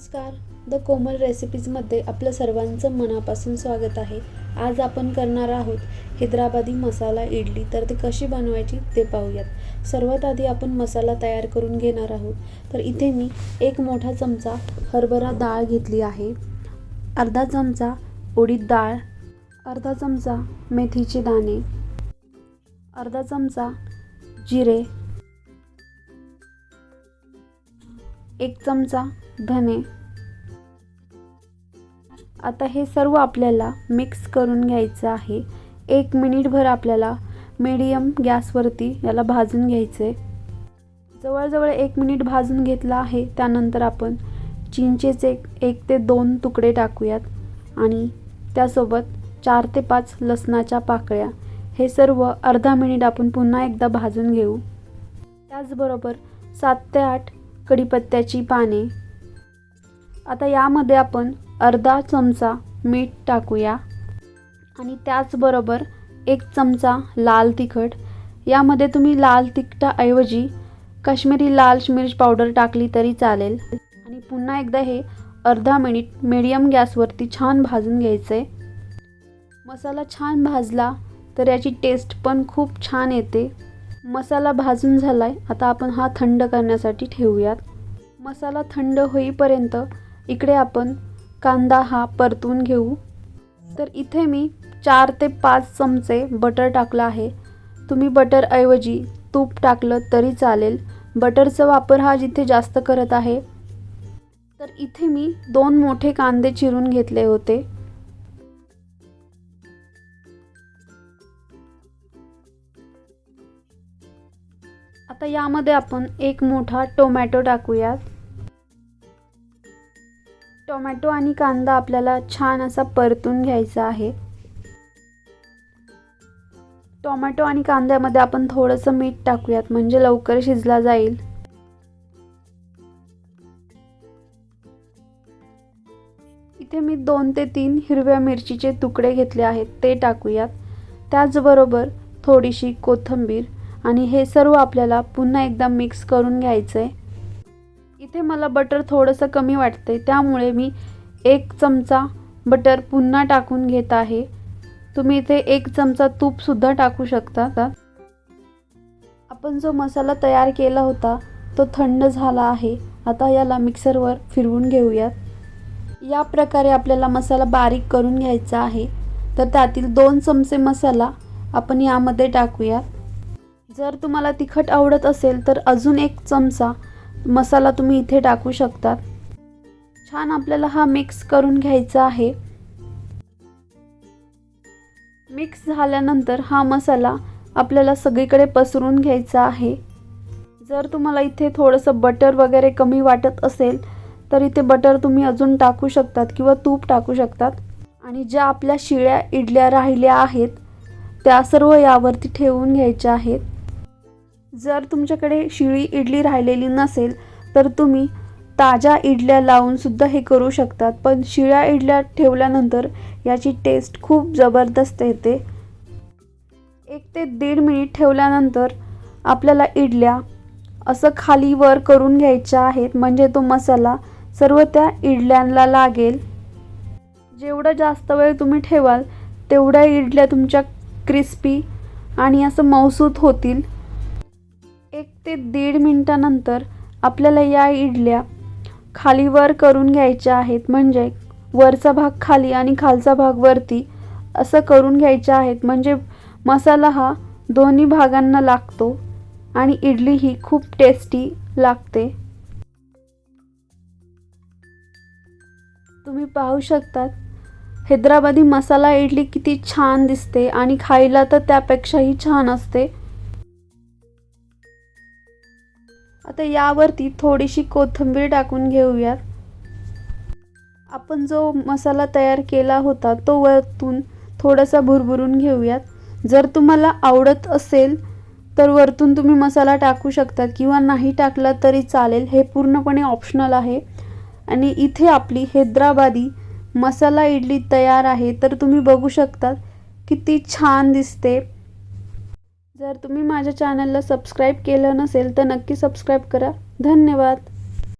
नमस्कार. द कोमल रेसिपीजमध्ये आपलं सर्वांचं मनापासून स्वागत आहे. आज आपण करणार आहोत हैदराबादी मसाला इडली. तर ती कशी बनवायची ते पाहूयात. सर्वात आधी आपण मसाला तयार करून घेणार आहोत. तर इथे मी एक मोठा चमचा हरभरा डाळ घेतली आहे. अर्धा चमचा उडीद डाळ. अर्धा चमचा मेथीचे दाणे. अर्धा चमचा जिरे. एक चमचा धने. आता हे सर्व आपल्याला मिक्स करून घ्यायचं आहे. एक मिनिटभर आपल्याला मीडियम गॅसवरती याला भाजून घ्यायचं आहे जवळजवळ एक मिनिट भाजून घेतला आहे. त्यानंतर आपण चिंचेचे एक ते दोन तुकडे टाकूयात. आणि त्यासोबत चार ते पाच लसणाच्या पाकळ्या. हे सर्व अर्धा मिनिट आपण पुन्हा एकदा भाजून घेऊ. त्याचबरोबर सात ते आठ कढीपत्त्याची पाने. आता यामध्ये आपण अर्धा चमचा मीठ टाकूया. आणि त्याचबरोबर एक चमचा लाल तिखट. यामध्ये तुम्ही लाल तिखटाऐवजी काश्मीरी लाल मिर्च पावडर टाकली तरी चालेल. आणि पुन्हा एकदा हे अर्धा मिनिट मीडियम गॅसवरती छान भाजून घ्यायचं. आहे मसाला छान भाजला तर याची टेस्ट पण खूप छान येते. मसाला भाजून झाला आहे आता आपण हा थंड करण्यासाठी ठेवूयात. मसाला थंड होईपर्यंत इकडे आपण कांदा हा परतून घेऊ. तर इथे मी चार ते पाच चमचे बटर टाकलं आहे. तुम्ही बटरऐवजी तूप टाकलं तरी चालेल. बटरचा वापर हा जिथे जास्त करत आहे. तर इथे मी दोन मोठे कांदे चिरून घेतले होते. आता यामध्ये आपण एक मोठा टोमॅटो टाकूयात. टोमॅटो आणि कांदा आपल्याला छान असा परतून घ्यायचा आहे. टोमॅटो आणि कांद्यामध्ये आपण थोडंसं मीठ टाकूयात म्हणजे लवकर शिजला जाईल. इथे मी दोन ते तीन हिरव्या मिरचीचे तुकडे घेतले आहेत ते टाकूयात. त्याचबरोबर थोडीशी कोथिंबीर आणि हे सर्व आपल्याला पुन्हा एकदा मिक्स करून घ्यायचं आहे इथे मला बटर थोडंसं कमी वाटते त्यामुळे मी एक चमचा बटर पुन्हा टाकून घेत आहे. तुम्ही इथे एक चमचा तूपसुद्धा टाकू शकता. का आपण जो मसाला तयार केला होता तो थंड झाला आहे. आता याला मिक्सरवर फिरवून घेऊयात. या प्रकारे आपल्याला मसाला बारीक करून घ्यायचा आहे. तर त्यातील दोन चमचे मसाला आपण यामध्ये टाकूयात. जर तुम्हाला तिखट आवडत असेल तर अजून एक चमचा मसाला तुम्ही इथे टाकू शकतात छान आपल्याला हा मिक्स करून घ्यायचा आहे. मिक्स झाल्यानंतर हा मसाला आपल्याला सगळीकडे पसरून घ्यायचा आहे. जर तुम्हाला इथे थोडंसं बटर वगैरे कमी वाटत असेल तर इथे बटर तुम्ही अजून टाकू शकतात किंवा तूप टाकू शकतात. आणि ज्या आपल्या शिळ्या इडल्या राहिल्या आहेत त्या सर्व यावरती ठेवून घ्यायच्या आहेत. जर तुमच्याकडे शिळी इडली राहिलेली नसेल तर तुम्ही ताज्या इडल्या लावूनसुद्धा हे करू शकतात. पण शिळ्या इडल्या ठेवल्यानंतर याची टेस्ट खूप जबरदस्त येते. एक ते दीड मिनिट ठेवल्यानंतर आपल्याला इडल्या असं खाली वर करून घ्यायच्या आहेत. म्हणजे तो मसाला सर्व त्या इडल्यांना लागेल. जेवढा जास्त वेळ तुम्ही ठेवाल तेवढ्या इडल्या तुमच्या क्रिस्पी आणि असं मौसूत होतील. ते दीड मिनटानंतर आपल्याला या इडल्या खाली वर करून घ्यायच्या आहेत. म्हणजे वरचा भाग खाली आणि खालचा भाग वरती असं करून घ्यायच्या आहेत. म्हणजे मसाला हा दोन्ही भागांना लागतो आणि इडली ही खूप टेस्टी लागते. तुम्ही पाहू शकतात हैदराबादी मसाला इडली किती छान दिसते आणि खायला तर त्यापेक्षाही छान असते. आता यावरती थोडीशी कोथिंबीर टाकून घेऊयात. आपण जो मसाला तयार केला होता तो वरतून थोडासा भुरभुरून घेऊयात. जर तुम्हाला आवडत असेल तर वरतून तुम्ही मसाला टाकू शकतात किंवा नाही टाकला तरी चालेल. हे पूर्णपणे ऑप्शनल आहे. आणि इथे आपली हैदराबादी मसाला इडली तयार आहे. तर तुम्ही बघू शकतात किती छान दिसते. जर तुम्ही माझ्या चॅनलला सबस्क्राईब केलं नसेल तर नक्की सबस्क्राईब करा. धन्यवाद.